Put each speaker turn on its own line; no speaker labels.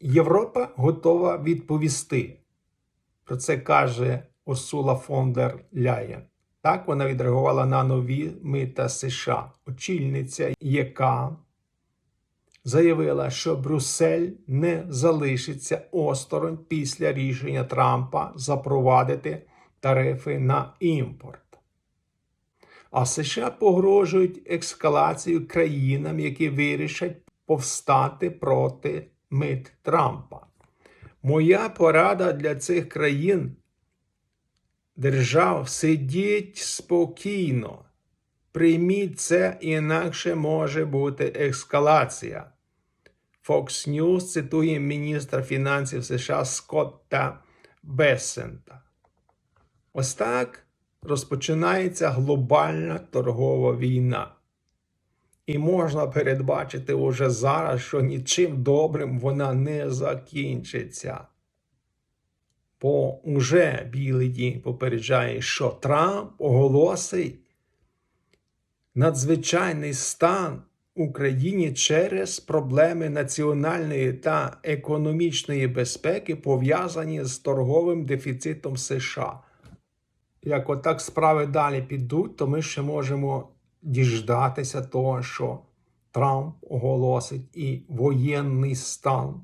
Європа готова відповісти. Про це каже Урсула фон дер Ляєн. Так вона відреагувала на нові мита США. Очільниця, яка заявила, що Брюссель не залишиться осторонь після рішення Трампа запровадити тарифи на імпорт. А США погрожують ескалацією країнам, які вирішать повстати проти мит Трампа. Моя порада для цих країн держав сидіть спокійно. Прийміть це, інакше може бути ескалація. Fox News цитує міністра фінансів США Скотта Бессента. Ось так розпочинається глобальна торгова війна. І можна передбачити уже зараз, що нічим добрим вона не закінчиться. Бо уже Білий дім попереджає, що Трамп оголосить надзвичайний стан Україні через проблеми національної та економічної безпеки, пов'язані з торговим дефіцитом США. Як отак справи далі підуть, то ми ще можемо діждатися того, що Трамп оголосить і воєнний стан